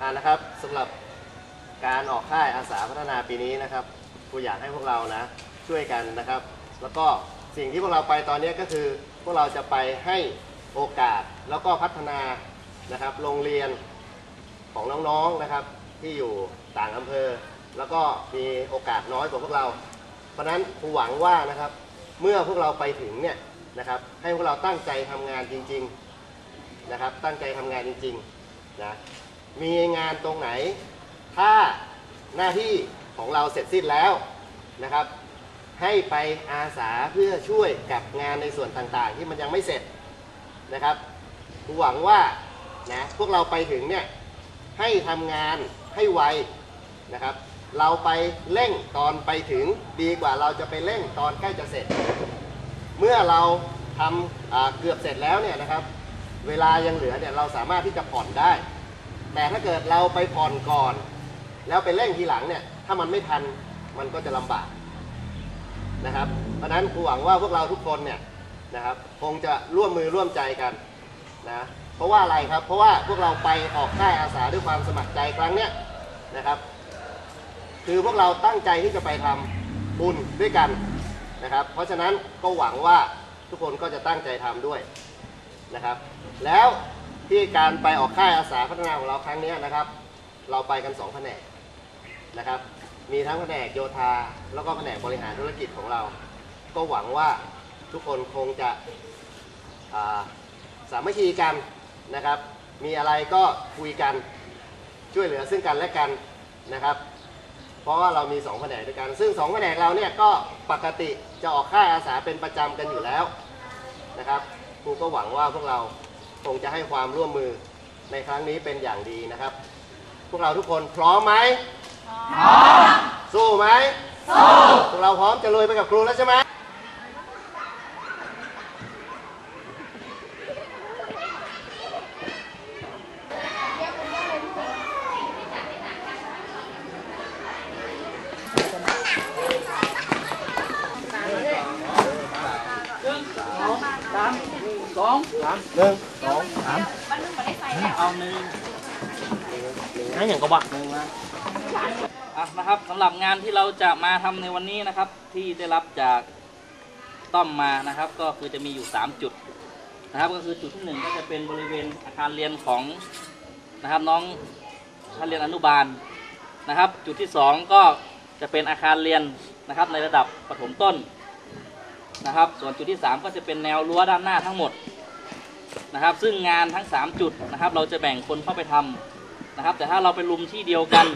อ่านะครับสำหรับการออกค่ายอาสาพัฒนาปีนี้นะครับครูอยากให้พวกเรานะช่วยกันนะครับ แล้วก็สิ่งที่พวกเราไปตอนนี้ก็คือพวกเราจะไปให้โอกาสแล้วก็พัฒนานะครับโรงเรียนของน้องๆนะครับ ที่อยู่ต่างอำเภอ แล้วก็มีโอกาสน้อยกว่าพวกเรา เพราะฉะนั้นครูหวังว่านะครับ เมื่อพวกเราไปถึงเนี่ยนะครับ ให้พวกเราตั้งใจทำงานจริง ๆนะครับ ตั้งใจทำงานจริง ๆ นะ มีงานตรงไหน ถ้าหน้าที่ของเราเสร็จสิ้นแล้วนะครับ ให้ไปอาสาเพื่อช่วยกับงานในส่วนต่างๆ ที่มันยังไม่เสร็จนะครับหวังว่านะพวกเราไปถึงเนี่ยให้ทำงานให้ไวนะครับ เราไปเร่งตอนไปถึงดีกว่าเราจะไปเร่งตอนใกล้จะเสร็จ เมื่อเราทำเกือบเสร็จแล้วเนี่ยนะครับ เวลายังเหลือเนี่ยเราสามารถที่จะผ่อนได้ แต่ถ้าเกิดเราไปผ่อนก่อน แล้วไปเร่งทีหลังเนี่ย ถ้ามันไม่ทันมันก็จะลำบากนะครับ เพราะฉะนั้นครูหวังว่าพวกเราทุกคนเนี่ยนะครับคงจะร่วมมือร่วมใจกันนะเพราะว่าอะไรครับ เพราะว่าพวกเราไปออกค่ายอาสาด้วยความสมัครใจครั้งเนี้ยนะครับ คือพวกเราตั้งใจที่จะไปทำบุญด้วยกันนะครับ เพราะฉะนั้นก็หวังว่าทุกคนก็จะตั้งใจทำด้วยนะครับ แล้ว ที่การไปออกค่ายอาสาพัฒนาของเราครั้งนี้นะครับ เราไปกันสองแผนกนะครับ มีทั้งแผนกโยธา แล้วก็แผนกบริหารธุรกิจของเรา ก็หวังว่าทุกคนคงจะาสามัคคีกันนะครับ มีอะไรก็คุยกันช่วยเหลือซึ่งกันและกันนะครับ เพราะว่าเรามี2แผนกด้วยกัน ซึ่ง2แผนกเราเนี่ยก็ปกติจะออกค่ายอาสาเป็นประจำกันอยู่แล้วนะครับครูก็หวังว่าพวกเรา คงจะให้ความร่วมมือในครั้งนี้เป็นอย่างดีนะครับ พวกเราทุกคนพร้อมไหมพร้อม สู้ไหมสู้ พวกเราพร้อมจะลุยไปกับครูแล้วใช่ไหม สามสองสาม หนึ่งสองสาม เอาหนึ่ง นั่นอย่างก็บักหนึ่งนะอะนะครับสำหรับงานที่เราจะมาทำในวันนี้นะครับ ที่ได้รับจากต้อมมานะครับ ก็คือจะมีอยู่ 3 จุดนะครับ ก็คือจุดที่หนึ่งก็จะเป็นบริเวณอาคารเรียนของนะครับน้องชั้นเรียนอนุบาลนะครับ จุดที่สองก็จะเป็นอาคารเรียนนะครับในระดับประถมต้นนะครับ ส่วนจุดที่สามก็จะเป็นแนวรั้วด้านหน้าทั้งหมดนะครับ ซึ่งงานทั้ง 3 จุดนะครับ เราจะแบ่งคนเข้าไปทำ นะครับ แต่ถ้าเราไปลุมที่เดียวกัน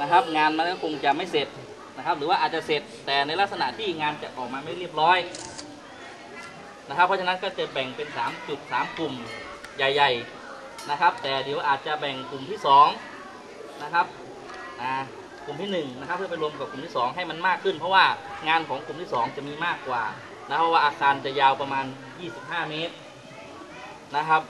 นะครับ งานมันก็คงจะไม่เสร็จนะครับ หรือว่าอาจจะเสร็จแต่ในลักษณะที่งานจะออกมาไม่เรียบร้อยนะครับ เพราะฉะนั้นก็จะแบ่งเป็น 3 จุด 3 กลุ่มใหญ่ ๆนะครับ แต่เดี๋ยวอาจจะแบ่งกลุ่มที่2นะครับกลุ่มที่1นะครับเพื่อไปรวมกับกลุ่มที่ 2 ให้มันมากขึ้น เพราะว่างานของกลุ่มที่ 2 จะมีมากกว่านะเพราะว่าอาคารจะยาวประมาณ 25 เมตรนะครับ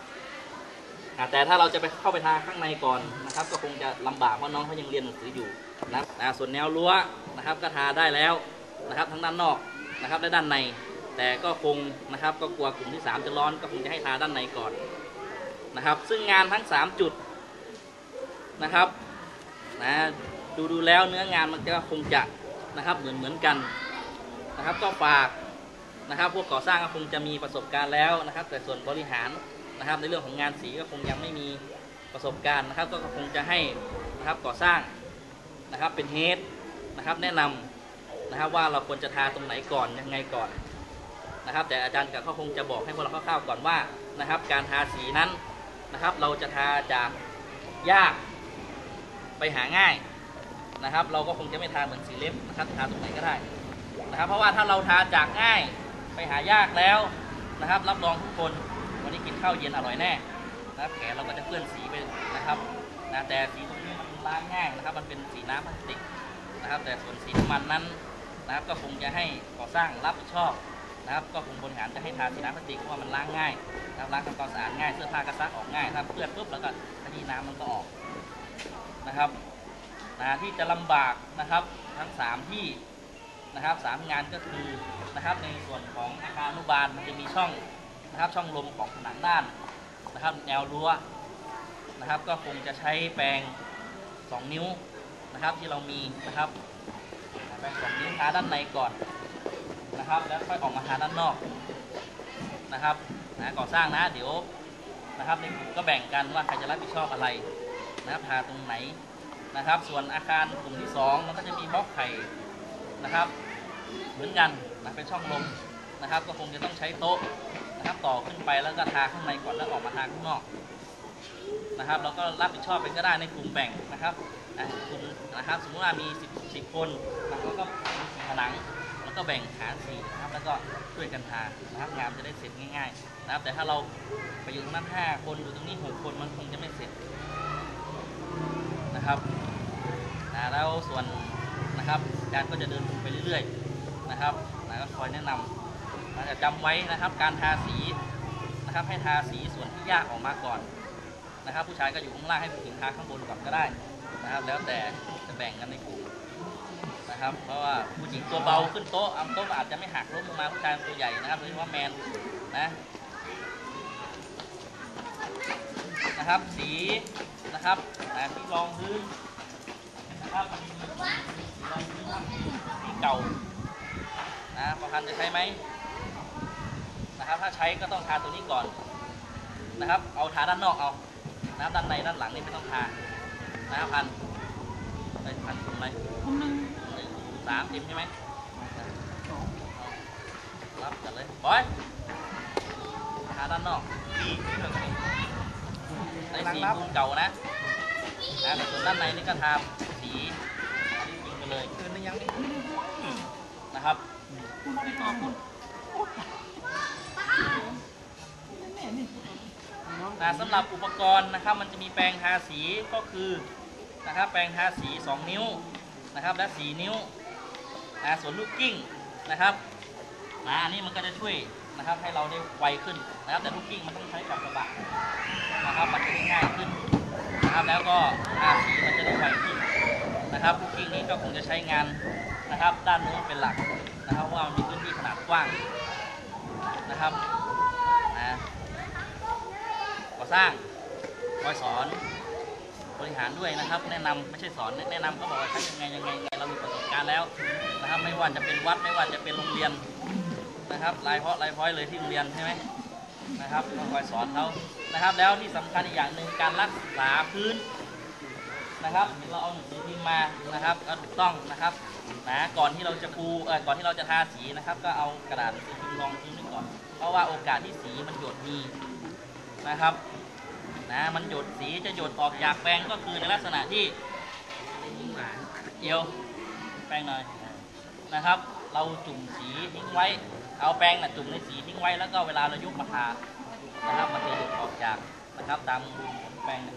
แต่ถ้าเราจะไปเข้าไปทางข้างในก่อนนะครับ ก็คงจะลำบากเพราะน้องเขายังเรียนหนังสืออยู่นะครับส่วนแนวรั้วนะครับก็ทาได้แล้วนะครับ ทั้งด้านนอกนะครับและด้านใน แต่ก็คงนะครับก็กลัวกลุ่มที่ 3 จะร้อนก็คงจะให้ทาด้านในก่อนนะครับ ซึ่งงานทั้ง 3 จุดนะครับนะดูดูแล้วเนื้องานมันก็คงจะนะครับเหมือนเหมือนกันนะครับ ก็ฝากนะครับ พวกก่อสร้างก็คงจะมีประสบการณ์แล้วนะครับ แต่ส่วนบริหาร นะครับ ในเรื่องของงานสีก็คงยังไม่มีประสบการณ์นะครับ ก็คงจะให้นะครับก่อสร้างนะครับเป็นเฮดนะครับแนะนำนะครับว่าเราควรจะทาตรงไหนก่อนยังไงก่อนนะครับ แต่อาจารย์กับเขาคงจะบอกให้พวกเราคร่าวๆก่อนว่านะครับ การทาสีนั้นนะครับ เราจะทาจากยากไปหาง่ายนะครับ เราก็คงจะไม่ทาเหมือนสีเล็บนะครับทาตรงไหนก็ได้นะครับ เพราะว่าถ้าเราทาจากง่ายไปหายากแล้วนะครับ รับรองทุกคน นี้กินข้าวเย็นอร่อยแน่นะแขนเราก็จะเปื้อนสีไปนะครับนะแต่สีตรงนี้มันล้างง่ายนะครับ มันเป็นสีน้ำพลาสติกนะครับ แต่ส่วนสีน้ำมันนั้นนะครับก็คงจะให้ก่อสร้างรับผิดชอบนะครับ ก็คงบริหารจะให้ทาสีน้ำพลาสติกเพราะว่ามันล้างง่ายนะครับล้างทำความสะอาดง่ายเสื้อผ้าก็ซักออกง่ายถ้าเปื้อนปุ๊บแล้วก็ขยี้น้ำมันก็ออกนะครับนะที่จะลำบากนะครับทั้งสามที่นะครับสามงานก็คือนะครับในส่วนของอาคารอนุบาลมันจะมีช่อง นะครับช่องลมของผนังด้านนะครับแนวรั้วนะครับ ก็คงจะใช้แปรงสองนิ้วนะครับที่เรามีนะครับแปรงสองนิ้วทาด้านในก่อนนะครับ แล้วค่อยออกมาทาด้านนอกนะครับนะก่อสร้างนะเดี๋ยวนะครับในกลุ่มก็แบ่งกันว่าใครจะรับผิดชอบอะไรนะครับทาตรงไหนนะครับ ส่วนอาคารกลุ่มที่สองมันก็จะมีบล็อกไข่นะครับ เหมือนกันนะเป็นช่องลม นะครับ ก็คงจะต้องใช้โต๊ะนะครับต่อขึ้นไปแล้วก็ทาข้างในก่อนแล้วออกมาทาข้างนอกนะครับแล้วก็รับผิดชอบเป็นก็ได้ในกลุ่มแบ่งนะครับนะกลุ่มนะครับสมมติว่ามี 10 10คนนะครับแล้วก็มีสีผนังแล้วก็แบ่งหารสีนะครับแล้วก็ช่วยกันทานะครับงานจะได้เสร็จง่ายๆนะครับ แต่ถ้าเราไปอยู่ตรงนั้น 5 คนอยู่ตรงนี้ 6 คนมันคงจะไม่เสร็จนะครับนะแล้วส่วนนะครับการก็จะเดินไปเรื่อยๆนะครับนะก็คอยแนะนำ นะแต่จำไว้นะครับการทาสีนะครับให้ทาสีส่วนที่ยากออกมาก่อนนะครับ ผู้ชายก็อยู่ข้างล่างให้ผู้หญิงทาข้างบนก่อนก็ได้นะครับ แล้วแต่จะแบ่งกันในกลุ่มนะครับ เพราะว่าผู้หญิงตัวเบาขึ้นโต๊ะเอาโต๊ะอาจจะไม่หักล้มลงมาผู้ชายตัวใหญ่นะครับโดยเฉพาะแมนนะนะครับสีนะครับนะที่รองพื้นนะครับรองพื้นครับสีเก่านะประพันธ์จะใช้ไหม นะครับ ถ้าใช้ก็ต้องทาตัวนี้ก่อนนะครับ เอาทาด้านนอกเอานะครับด้านในด้านหลังนี่ไม่ต้องทานะครับพันไปพันตรงไหนหนึ่งสามสิบใช่ไหมเอารับกันเลยบอยหาด้านนอกในสีคูณเก่านะนะแต่ส่วนด้านในนี่ก็ทาสียิงไปเลยคืนนึงยังไม่นะครับ นะสำหรับอุปกรณ์นะครับมันจะมีแปรงทาสีก็คือนะครับแปรงทาสี 2 นิ้วนะครับและ 4 นิ้วนะส่วนลูกกิ้งนะครับนะอันนี้มันก็จะช่วยนะครับให้เราได้ไวขึ้นนะครับแต่ลูกกิ้งมันต้องใช้กับกระบะนะครับมันจะได้ง่ายขึ้นนะครับแล้วก็ทาสีมันจะได้ไวขึ้นนะครับลูกกิ้งนี้ก็คงจะใช้งานนะครับด้านโน้นเป็นหลักนะครับว่ามันมีพื้นที่ขนาดกว้างนะครับ สร้างคอยสอนบริหารด้วยนะครับ แนะนำไม่ใช่สอนแนะนำเขาบอกว่าใช้ยังไงยังไงเรามีประสบการณ์แล้วนะครับ ไม่ว่าจะเป็นวัดไม่ว่าจะเป็นโรงเรียนนะครับรายเพาะรายพ้อยเลยที่โรงเรียนใช่ไหมนะครับก็คอยสอนเขานะครับ แล้วที่สำคัญอีกอย่างหนึ่งการรักษาพื้นนะครับเราเอาหนังสือพิมพ์มานะครับก็ถูกต้องนะครับนะก่อนที่เราจะปูเออก่อนที่เราจะทาสีนะครับ ก็เอากระดาษหนังสือพิมพ์รองพื้นก่อน เพราะว่าโอกาสที่สีมันหยดมีนะครับ นะมันหยดสีจะหยดออกจากแปรงก็คือในลักษณะที่เอียวแปรงหน่อยนะครับ เราจุ่มสีทิ้งไว้ เอาแปรงน่ะจุ่มในสีทิ้งไว้แล้วก็เวลาเรายกมาทานะครับมันจะหยดออกจากนะครับตามแปรงเนี่ย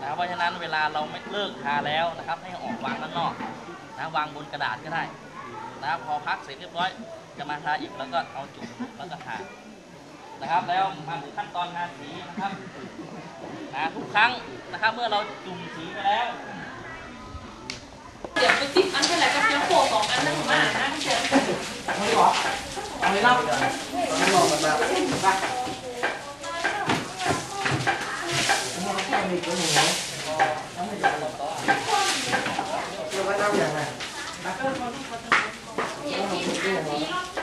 นะครับเพราะฉะนั้นเวลาเราไม่เลิกทาแล้วนะครับ ให้ออกวางด้านนอกนะวางบนกระดาษก็ได้นะครับพอพักเสร็จเรียบร้อยจะมาทาอีกแล้วก็เอาจุ่มแล้วก็ทา นะครับ แล้วมาถึงขั้นตอนทาสีนะครับนะทุกครั้งนะครับ เมื่อเราจุ่มสีไปแล้วเดี๋ยวไปติดอันเป็นไรกับเดี๋ยวโผล่สองอันนั่นหนูมานะพี่เจมไม่หรอเอาเลยเล่าต้องลองกันมาเดี๋ยวที่หาสี